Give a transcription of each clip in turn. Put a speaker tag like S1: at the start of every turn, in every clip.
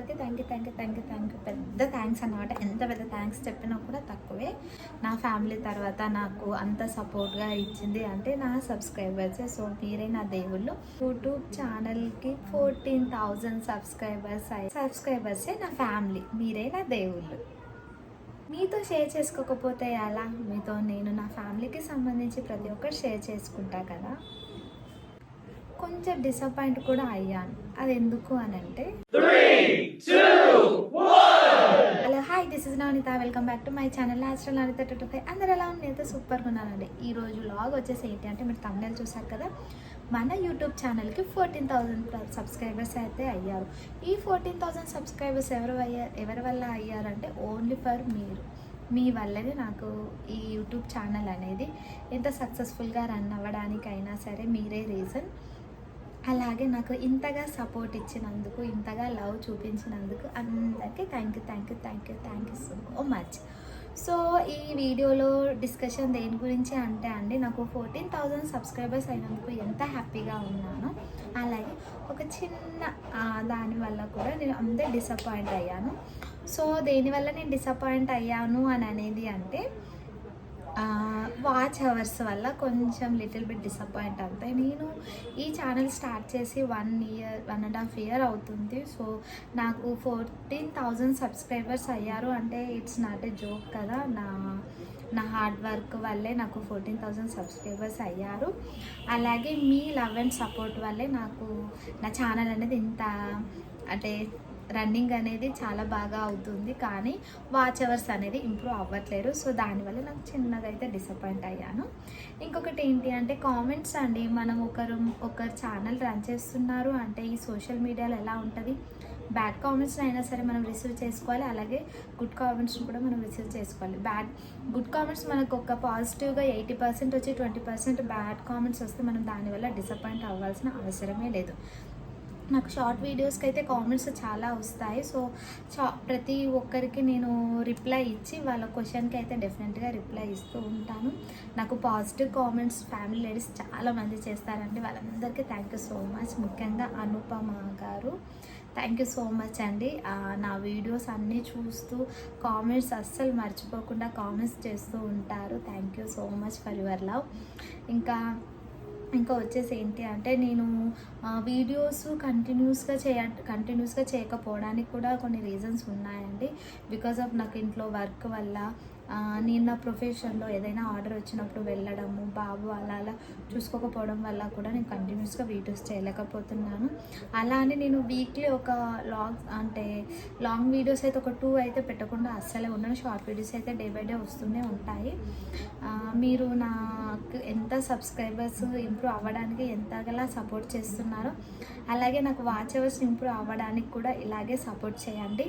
S1: అందరికీ thank you thank you thank you thank you పెద్ద thanks అనమాట ఎంత పెద్ద థ్యాంక్స్ చెప్పినా కూడా తక్కువే. నా ఫ్యామిలీ తర్వాత నాకు అంత సపోర్ట్గా ఇచ్చింది అంటే నా సబ్స్క్రైబర్సే సో మీరే నా దేవుళ్ళు. యూట్యూబ్ ఛానల్కి ఫోర్టీన్ థౌజండ్ సబ్స్క్రైబర్స్ సబ్స్క్రైబర్సే నా ఫ్యామిలీ మీరే నా దేవుళ్ళు. మీతో షేర్ చేసుకోకపోతే ఎలా? మీతో నేను నా ఫ్యామిలీకి సంబంధించి ప్రతి ఒక్కరు షేర్ చేసుకుంటా కదా. కొంచెం డిసప్పాయింట్ కూడా అయ్యాను. అది ఎందుకు అని అంటే hi Anitha. Welcome back to my channel natural Anitha two five అందరు ఎలా ఉంది అయితే సూపర్గా ఉన్నానండి. ఈ రోజు లాగ్ వచ్చేసి ఏంటి అంటే మీరు తమిళ చూసారు కదా మన యూట్యూబ్ ఛానల్కి ఫోర్టీన్ థౌజండ్ సబ్స్క్రైబర్స్ అయితే అయ్యారు. ఈ ఫోర్టీన్ థౌజండ్ సబ్స్క్రైబర్స్ ఎవరు అయ్యారు ఎవరి వల్ల అయ్యారంటే ఓన్లీ ఫర్ మీరు. మీ వల్లనే నాకు ఈ యూట్యూబ్ ఛానల్ అనేది ఎంత సక్సెస్ఫుల్గా రన్ అవ్వడానికైనా సరే మీరే రీజన్ అలాగే నాకు ఇంతగా సపోర్ట్ ఇచ్చినందుకు ఇంతగా లవ్ చూపించినందుకు అందరికీ thank you thank you thank you thank you so much so ఈ వీడియోలో డిస్కషన్ దేని గురించి అంటే అండి నాకు ఫోర్టీన్ థౌజండ్ సబ్స్క్రైబర్స్ అయినందుకు ఎంత హ్యాపీగా ఉన్నాను. అలాగే ఒక చిన్న దానివల్ల కూడా నేను అంతే డిసప్పాయింట్ అయ్యాను. సో దేనివల్ల నేను డిసప్పాయింట్ అయ్యాను అని అనేది అంటే వాచ్ అవర్స్ వల్ల కొంచెం లిటిల్ బిట్ డిసప్పాయింట్ అవుతాయి. నేను ఈ ఛానల్ స్టార్ట్ చేసి one year one and half year అవుతుంది. సో నాకు ఫోర్టీన్ థౌజండ్ సబ్స్క్రైబర్స్ అయ్యారు. అంటే ఇట్స్ నాట్ ఏ జోక్ కదా. నా నా హార్డ్ వర్క్ వల్లే నాకు ఫోర్టీన్ థౌజండ్ సబ్స్క్రైబర్స్ అయ్యారు. అలాగే మీ లవ్ అండ్ సపోర్ట్ వల్లే నాకు నా ఛానల్ అనేది ఇంత అంటే రన్నింగ్ అనేది చాలా బాగా అవుతుంది కానీ వాచ్ అవర్స్ అనేది ఇంప్రూవ్ అవ్వట్లేదు. సో దానివల్ల నాకు చిన్నగా అయితే డిసప్పాయింట్ అయ్యాను. ఇంకొకటి ఏంటి అంటే కామెంట్స్ అండి. మనం ఒకరు ఒకరు ఛానల్ రన్ చేస్తున్నారు అంటే ఈ సోషల్ మీడియాలో ఎలా ఉంటుంది? బ్యాడ్ కామెంట్స్ అయినా సరే మనం రిసీవ్ చేసుకోవాలి. అలాగే గుడ్ కామెంట్స్ని కూడా మనం రిసీవ్ చేసుకోవాలి. బ్యాడ్ గుడ్ కామెంట్స్ మనకు ఒక పాజిటివ్గా ఎయిటీ పర్సెంట్ వచ్చి ట్వంటీ పర్సెంట్ బ్యాడ్ కామెంట్స్ వస్తే మనం దానివల్ల డిసప్పాయింట్ అవ్వాల్సిన అవసరమే లేదు. నాకు షార్ట్ వీడియోస్కి అయితే కామెంట్స్ చాలా వస్తాయి. సో చా ప్రతి ఒక్కరికి నేను రిప్లై ఇచ్చి వాళ్ళ క్వశ్చన్కి అయితే డెఫినెట్గా రిప్లై ఇస్తూ ఉంటాను. నాకు పాజిటివ్ కామెంట్స్ ఫ్యామిలీ లేడీస్ చాలా మంది చేస్తారండి. వాళ్ళందరికీ థ్యాంక్ యూ సో మచ్. ముఖ్యంగా అనుపమ గారు. థ్యాంక్ యూ సో మచ్ అండి. నా వీడియోస్ అన్నీ చూస్తూ కామెంట్స్ అస్సలు మర్చిపోకుండా కామెంట్స్ చేస్తూ ఉంటారు. Thank you so much for your love. ఇంకా ఇంకా వచ్చేసి ఏంటి అంటే నేను వీడియోస్ కంటిన్యూస్గా చేయ కంటిన్యూస్గా చేయకపోవడానికి కూడా కొన్ని రీజన్స్ ఉన్నాయండి. బికాజ్ ఆఫ్ నాకు ఇంట్లో వర్క్ వల్ల నేను నా ప్రొఫెషన్లో ఏదైనా ఆర్డర్ వచ్చినప్పుడు వెళ్ళడము బాబు అలా అలా చూసుకోకపోవడం వల్ల కూడా నేను కంటిన్యూస్గా వీడియోస్ చేయలేకపోతున్నాను. అలా అని నేను వీక్లీ ఒక లాంగ్ అంటే లాంగ్ వీడియోస్ అయితే ఒక టూ అయితే పెట్టకుండా అస్సలే ఉన్నాను షార్ట్ వీడియోస్ అయితే డే బై డే వస్తూనే ఉంటాయి. మీరు నాకు ఎంత సబ్స్క్రైబర్స్ ఇంప్రూవ్ అవ్వడానికి ఎంతగలా సపోర్ట్ చేస్తున్నారో అలాగే నాకు వాచ్ అవర్స్ ఇంప్రూవ్ అవ్వడానికి కూడా ఇలాగే సపోర్ట్ చేయండి.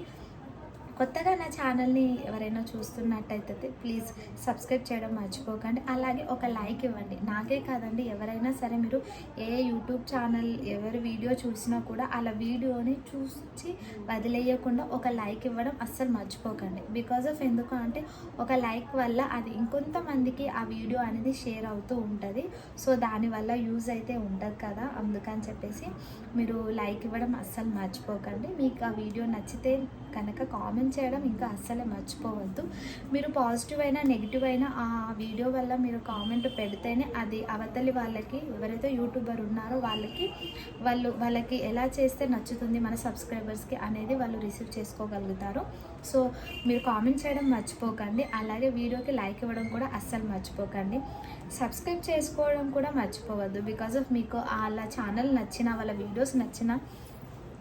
S1: కొత్తగా నా ఛానల్ని ఎవరైనా చూస్తున్నట్టయితే ప్లీజ్ సబ్స్క్రైబ్ చేయడం మర్చిపోకండి. అలాగే ఒక లైక్ ఇవ్వండి. నాకే కాదండి ఎవరైనా సరే మీరు ఏ యూట్యూబ్ ఛానల్ ఎవరి వీడియో చూసినా కూడా అలా వీడియోని చూసి వదిలేయకుండా ఒక లైక్ ఇవ్వడం అస్సలు మర్చిపోకండి. బికాజ్ ఆఫ్ ఎందుకు అంటే ఒక లైక్ వల్ల అది ఇంకొంతమందికి ఆ వీడియో అనేది షేర్ అవుతూ ఉంటుంది. సో దానివల్ల యూజ్ అయితే ఉండదు కదా. అందుకని చెప్పేసి మీరు లైక్ ఇవ్వడం అస్సలు మర్చిపోకండి. మీకు ఆ వీడియో నచ్చితే కనుక కామెంట్ చేయడం ఇంకా అస్సలే మర్చిపోవద్దు. మీరు పాజిటివ్ అయినా నెగిటివ్ అయినా ఆ వీడియో వల్ల మీరు కామెంట్ పెడితేనే అది అవతలి వాళ్ళకి ఎవరైతే యూట్యూబర్ ఉన్నారో వాళ్ళకి వాళ్ళు వాళ్ళకి ఎలా చేస్తే నచ్చుతుంది మన సబ్స్క్రైబర్స్కి అనేది వాళ్ళు రిసీవ్ చేసుకోగలుగుతారు. సో మీరు కామెంట్ చేయడం మర్చిపోకండి. అలాగే వీడియోకి లైక్ ఇవ్వడం కూడా అస్సలు మర్చిపోకండి. సబ్స్క్రైబ్ చేసుకోవడం కూడా మర్చిపోవద్దు. బికాజ్ ఆఫ్ మీకు వాళ్ళ ఛానల్ నచ్చిన వాళ్ళ వీడియోస్ నచ్చిన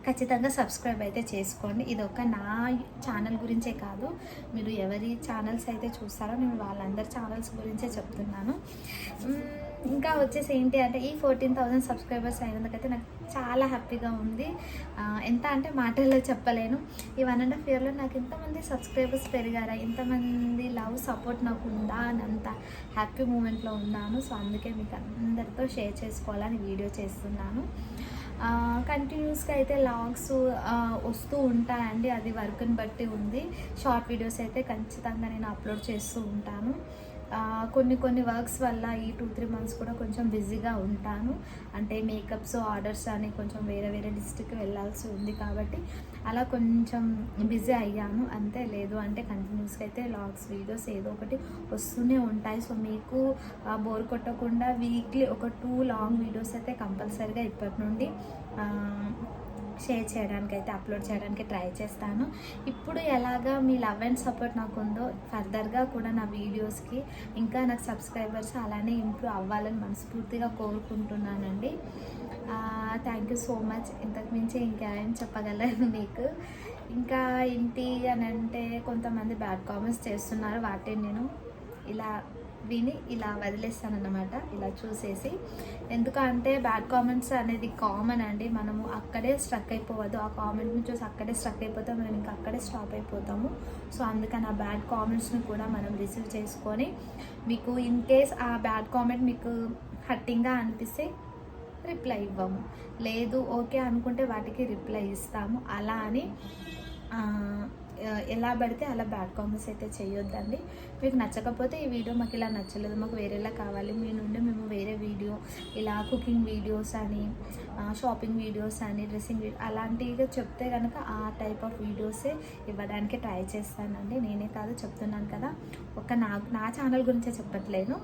S1: ఖచ్చితంగా సబ్స్క్రైబ్ అయితే చేసుకోండి. ఇది ఒక నా ఛానల్ గురించే కాదు. మీరు ఎవరి ఛానల్స్ అయితే చూస్తారో నేను వాళ్ళందరి ఛానల్స్ గురించే చెప్తున్నాను. ఇంకా వచ్చేసి ఏంటి అంటే ఈ ఫోర్టీన్ థౌజండ్ సబ్స్క్రైబర్స్ అయినందుకైతే నాకు చాలా హ్యాపీగా ఉంది. ఎంత అంటే మాటల్లో చెప్పలేను. ఈ వన్ అండ్ హాఫ్ ఇయర్లో నాకు ఎంతమంది సబ్స్క్రైబర్స్ పెరిగారా ఇంతమంది లవ్ సపోర్ట్ నాకు ఉందా అని అంత హ్యాపీ మూమెంట్లో ఉన్నాను. సో అందుకే మీకు అందరితో షేర్ చేసుకోవాలని వీడియో చేస్తున్నాను. కంటిన్యూస్గా అయితే లాగ్స్ వస్తూ ఉంటాయండి. అది వర్క్ని బట్టి ఉంది. షార్ట్ వీడియోస్ అయితే ఖచ్చితంగా నేను అప్లోడ్ చేస్తూ ఉంటాను. కొన్ని కొన్ని వర్క్స్ వల్ల ఈ టూ త్రీ మంత్స్ కూడా కొంచెం బిజీగా ఉంటాను. అంటే మేకప్స్ ఆర్డర్స్ అని కొంచెం వేరే వేరే డిస్ట్రిక్ట్కి వెళ్ళాల్సి ఉంది కాబట్టి అలా కొంచెం బిజీ అయ్యాను. అంతే లేదు అంటే కంటిన్యూస్గా అయితే లాగ్స్ వీడియోస్ ఏదో ఒకటి వస్తూనే ఉంటాయి. సో మీకు బోర్ కొట్టకుండా వీక్లీ ఒక టూ లాంగ్ వీడియోస్ అయితే కంపల్సరీగా ఇప్పటి నుండి షేర్ చేయడానికి అయితే అప్లోడ్ చేయడానికి ట్రై చేస్తాను. ఇప్పుడు ఎలాగా మీ లవ్ అండ్ సపోర్ట్ నాకు ఉందో ఫర్దర్గా కూడా నా వీడియోస్కి ఇంకా నాకు సబ్స్క్రైబర్స్ అలానే ఇంప్రూవ్ అవ్వాలని మనస్ఫూర్తిగా కోరుకుంటున్నానండి. థ్యాంక్ యూ సో మచ్ ఇంతకు మించి ఇంకేం చెప్పగలను మీకు. ఇంకా ఏంటి అని అంటే కొంతమంది బ్యాడ్ కామెంట్స్ చేస్తున్నారు వాటిని నేను ఇలా విని ఇలా వదిలేస్తానన్నమాట ఇలా చూసేసి. ఎందుకంటే బ్యాడ్ కామెంట్స్ అనేది కామన్ అండి. మనము అక్కడే స్ట్రక్ అయిపోవద్దు. ఆ కామెంట్ని చూసి అక్కడే స్ట్రక్ అయిపోతాం. మనం ఇంకా అక్కడే స్టాప్ అయిపోతాము. సో అందుకని ఆ బ్యాడ్ కామెంట్స్ని కూడా మనం రిసీవ్ చేసుకొని మీకు ఇన్ కేస్ ఆ బ్యాడ్ కామెంట్ మీకు హట్టింగ్గా అనిపిస్తే రిప్లై ఇవ్వము. లేదు ఓకే అనుకుంటే వాటికి రిప్లై ఇస్తాము. అలా అని ఎలా పడితే అలా బ్యాడ్ కామెంట్స్ అయితే చేయొద్దండి. మీకు నచ్చకపోతే ఈ వీడియో మాకు ఇలా నచ్చలేదు మాకు వేరేలా కావాలి మీ నుండి మేము వేరే వీడియో ఇలా కుకింగ్ వీడియోస్ అని షాపింగ్ వీడియోస్ అని డ్రెస్సింగ్ వీడియో అలాంటివి చెప్తే కనుక ఆ టైప్ ఆఫ్ వీడియోసే ఇవ్వడానికి ట్రై చేస్తానండి. నేనే కాదు చెప్తున్నాను కదా. ఒక నా నా ఛానల్ గురించే చెప్పట్లేను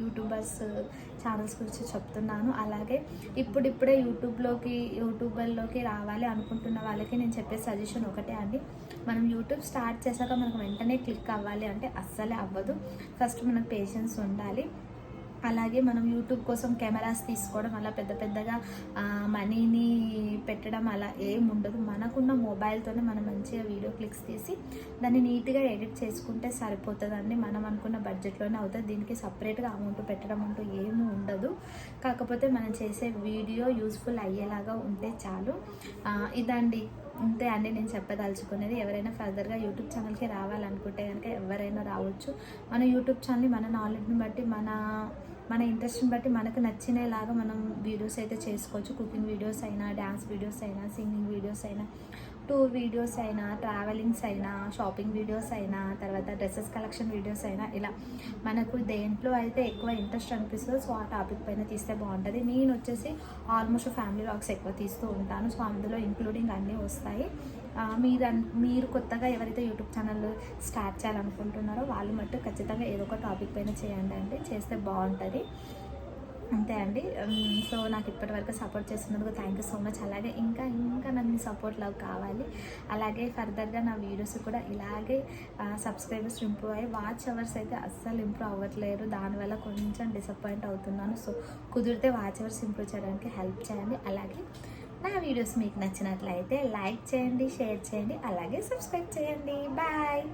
S1: యూట్యూబర్స్ ఛానల్స్ గురించి చెప్తున్నాను. అలాగే ఇప్పుడిప్పుడే యూట్యూబ్లోకి యూట్యూబర్లోకి రావాలి అనుకుంటున్న వాళ్ళకి నేను చెప్పే సజెషన్ ఒకటే అండి. మనం యూట్యూబ్ స్టార్ట్ చేశాక మనకు వెంటనే క్లిక్ అవ్వాలి అంటే అస్సలే అవ్వదు. ఫస్ట్ మనకు పేషెన్స్ ఉండాలి. అలాగే మనం యూట్యూబ్ కోసం కెమెరాస్ తీసుకోవడం అలా పెద్ద పెద్దగా మనీని పెట్టడం అలా ఏం ఉండదు. మనకున్న మొబైల్తోనే మనం మంచిగా వీడియో క్లిక్స్ తీసి దాన్ని నీట్గా ఎడిట్ చేసుకుంటే సరిపోతుందండి. మనం అనుకున్న బడ్జెట్లోనే అవుతుంది. దీనికి సపరేట్గా అమౌంట్ పెట్టడం అంటూ ఏమీ ఉండదు. కాకపోతే మనం చేసే వీడియో యూస్ఫుల్ అయ్యేలాగా ఉంటే చాలు. ఇదండి. అంతే అండి నేను చెప్పదలుచుకునేది ఎవరైనా ఫర్దర్గా యూట్యూబ్ ఛానల్కి రావాలనుకుంటే కనుక ఎవరైనా రావచ్చు. మన యూట్యూబ్ ఛానల్ని మన నాలెడ్జ్ని బట్టి మన మన ఇంట్రెస్ట్ని బట్టి మనకు నచ్చినలాగా మనం వీడియోస్ అయితే చేసుకోవచ్చు. కుకింగ్ వీడియోస్ అయినా డ్యాన్స్ వీడియోస్ అయినా సింగింగ్ వీడియోస్ అయినా. టూర్ వీడియోస్ అయినా ట్రావెలింగ్స్ అయినా షాపింగ్ వీడియోస్ అయినా తర్వాత డ్రెస్సెస్ కలెక్షన్ వీడియోస్ అయినా ఇలా మనకు దేంట్లో అయితే ఎక్కువ ఇంట్రెస్ట్ అనిపిస్తుందో సో ఆ టాపిక్ పైన తీస్తే బాగుంటుంది. నేను వచ్చేసి ఆల్మోస్ట్ ఫ్యామిలీ వ్లాగ్స్ ఎక్కువ తీస్తూ ఉంటాను. సో అందులో ఇంక్లూడింగ్ అన్నీ వస్తాయి. మీరు అన్- మీరు కొత్తగా ఎవరైతే యూట్యూబ్ ఛానల్ స్టార్ట్ చేయాలనుకుంటున్నారో వాళ్ళు మట్టు ఖచ్చితంగా ఏదో ఒక టాపిక్ పైన చేయండి అంటే చేస్తే బాగుంటుంది. అంతే అండి. సో నాకు ఇప్పటివరకు సపోర్ట్ చేస్తున్నందుకు థ్యాంక్ యూ సో మచ్. అలాగే ఇంకా ఇంకా నాకు మీ సపోర్ట్ లవ్ కావాలి. అలాగే ఫర్దర్గా నా వీడియోస్ కూడా ఇలాగే సబ్స్క్రైబర్స్ ఇంప్రూవ్ అయ్యి వాచ్ అవర్స్ అయితే అస్సలు ఇంప్రూవ్ అవ్వట్లేరు దానివల్ల కొంచెం డిసప్పాయింట్ అవుతున్నాను. సో కుదిరితే వాచ్ అవర్స్ ఇంప్రూవ్ చేయడానికి హెల్ప్ చేయండి. అలాగే నా వీడియోస్ మీకు నచ్చినట్లయితే లైక్ చేయండి షేర్ చేయండి. అలాగే సబ్స్క్రైబ్ చేయండి. బాయ్